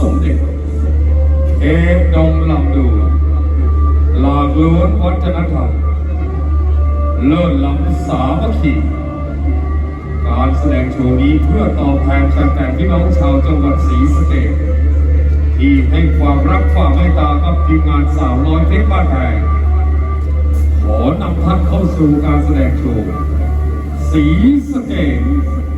สมเด็จเอกดงลำดูหลากล้วนวัฒนธรรมเลิศล้ำสามัคคีการแสดงโชว์นี้เพื่อตอบแทนแฟนๆพี่น้องชาวจังหวัดศรีสะเกษที่ให้ความรักความเมตตากับทีมงานสาวน้อยเพชรบ้านแพงขอนำท่านเข้าสู่การแสดงโชว์ศรีสะเกษ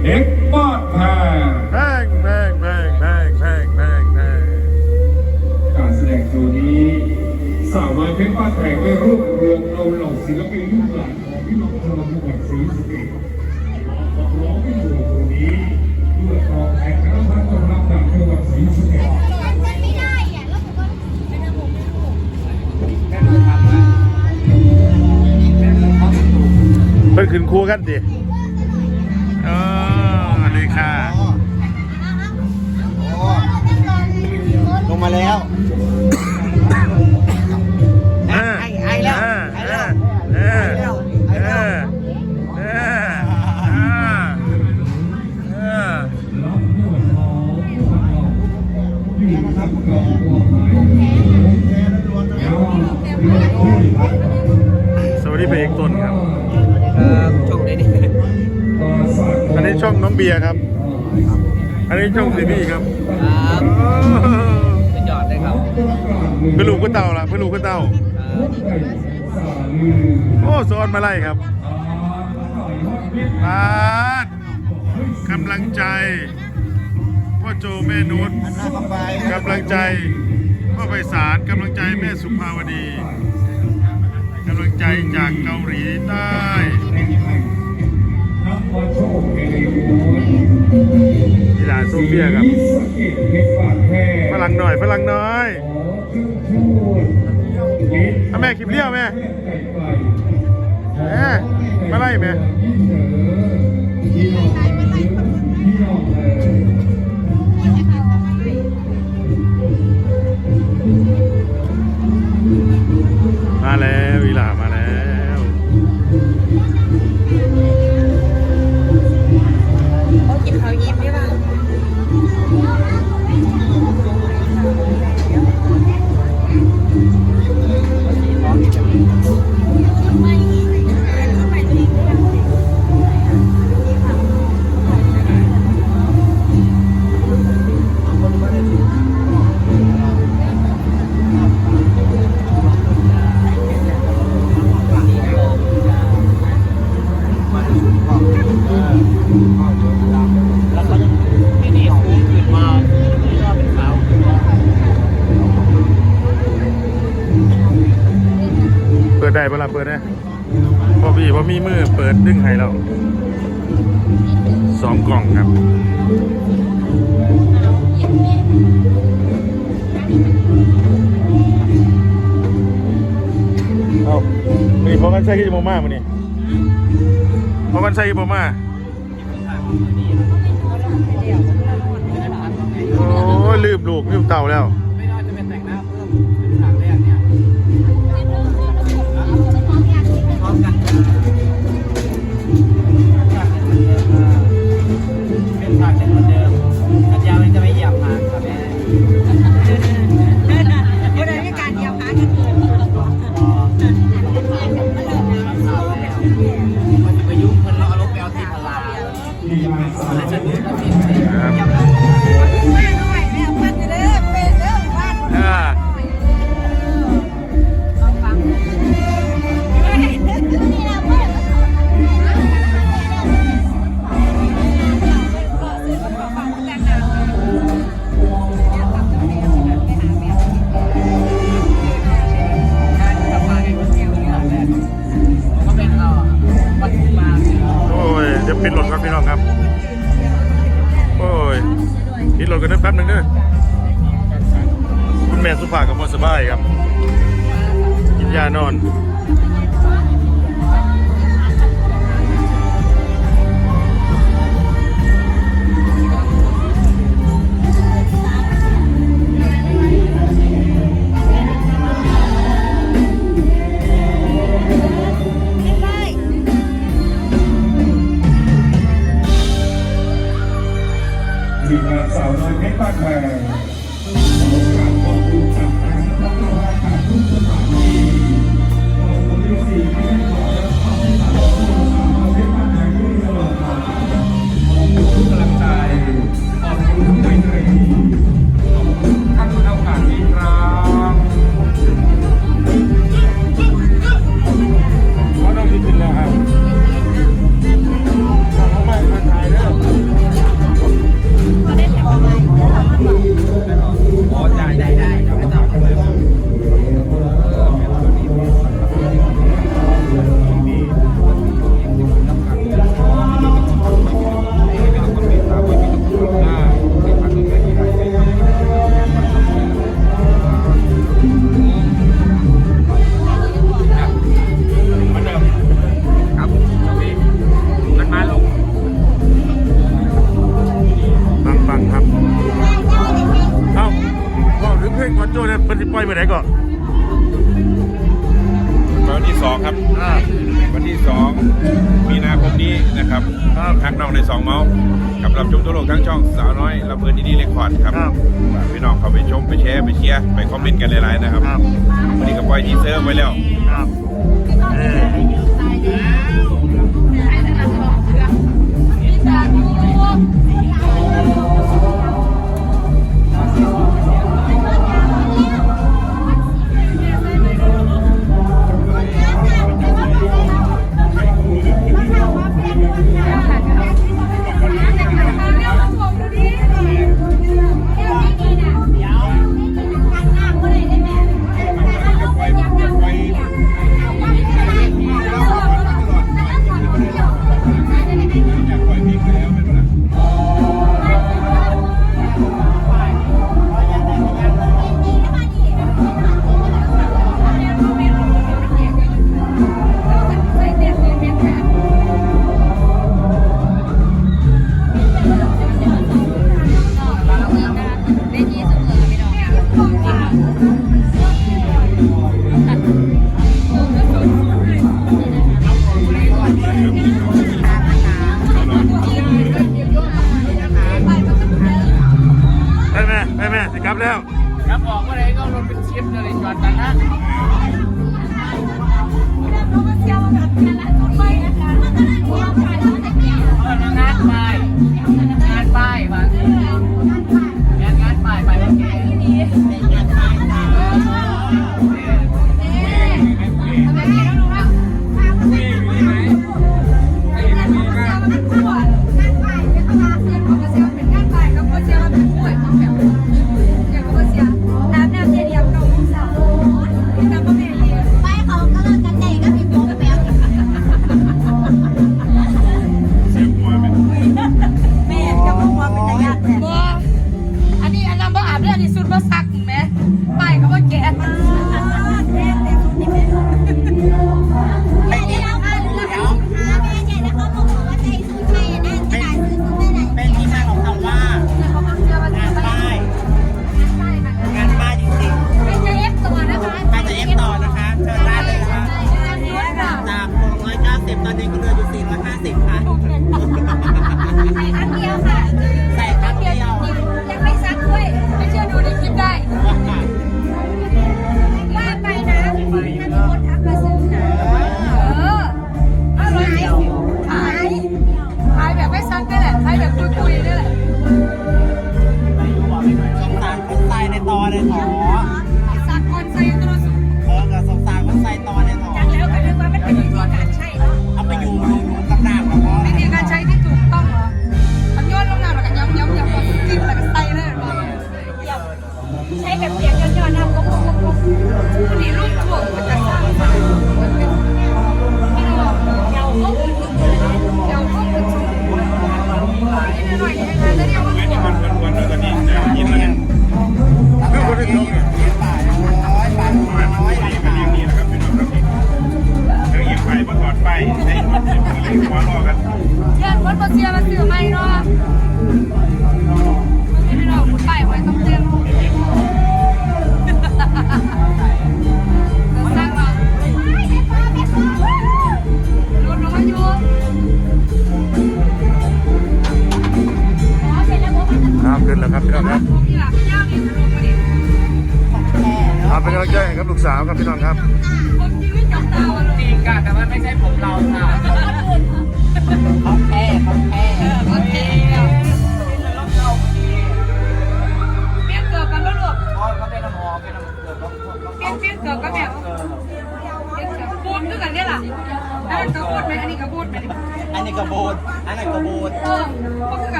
เพชรบ้านแพง สาวน้อยเพชรบ้านแพงได้รวบรวมเอาเหล่าศิลปินลูกหลานของพี่น้องชาวจังหวัดศรีสะเกษมาขับร้องให้โชว์ตัวนี้เพื่อตอบแทนคณะท่านต้อนรับจากจังหวัดศรีสะเกษมันไม่ได้อะแล้วผมก็เป็นระบบระบบเพิ่นขึ้นคู่กันดิเออสวัสดีค่ะ ลงมาแล้ว สวัสดีพระเอกต้นครับเออชมได้ดิต่อสาดอันนี้ช่องน้องเบียร์ครับ อันนี้ช่องซีนี่ครับครับเออสุดยอดเลยครับเพื่อลูกก็เต่าละเพื่อลูกก็เต่าสาลือโอ้สอนมาไล่ครับบาสกำลังใจ พ่อโจแม่นุชหน้าเข้าไปกำลังใจ พ่อไพศาลกำลังใจแม่สุภาวดีกำลังใจจากเกาหลีใต้นักบอลโชคเอริโอกีฬาโซเฟียครับพชรบาดแพงฝรั่งหน่อยฝรั่งน้อยอชื่นชูนลิศเอาแม่คลิปเลี้ยวแม่ไก่ไก่แม่มาไล่แม่ มา ปิดได้เวลาเปิดได้พอพี่พอมีมือเปิดดึงให้เราสองกล่องครับเอานี่พอกันใช้กี่โมงมากมันนี่พอกันใช้กี่โมงมากโอ้ลืมลูกลืมเต่าแล้ว แม่สุภาพกับพ่อสบายครับ กินยานอน เป็นสิปล่อยเมื่อไหร่ก่อนวันที่สองครับ อ่า วันที่สองมีนาคมนี้นะครับครับทักน้องในสองเมาส์กับรับชมตัวโลกทั้งช่องสาวน้อยลำเพลินดีดีเรคคอร์ดครับครับพี่น้องเขาไปชมไปแชร์ไปเชียร์ไปคอมเมนต์กันหลายๆนะครับครับวันนี้ก็ปล่อยทีเซอร์ไว้แล้ว ครับ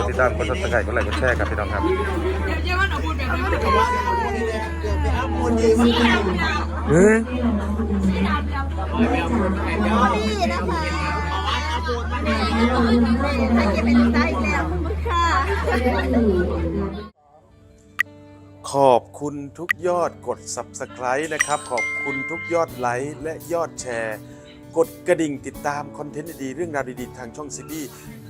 ดติดตามกดซับสไครต์กดไลค์กดแชร์ครับพี่น้องครับเฮ้ยขอบคุณทุกยอดกด Subscribe นะครับ ขอบคุณทุกยอดไลค์และยอดแชร์ กดกระดิ่งติดตามคอนเทนต์ดีๆเรื่องราวดีๆ ทางช่องซีบี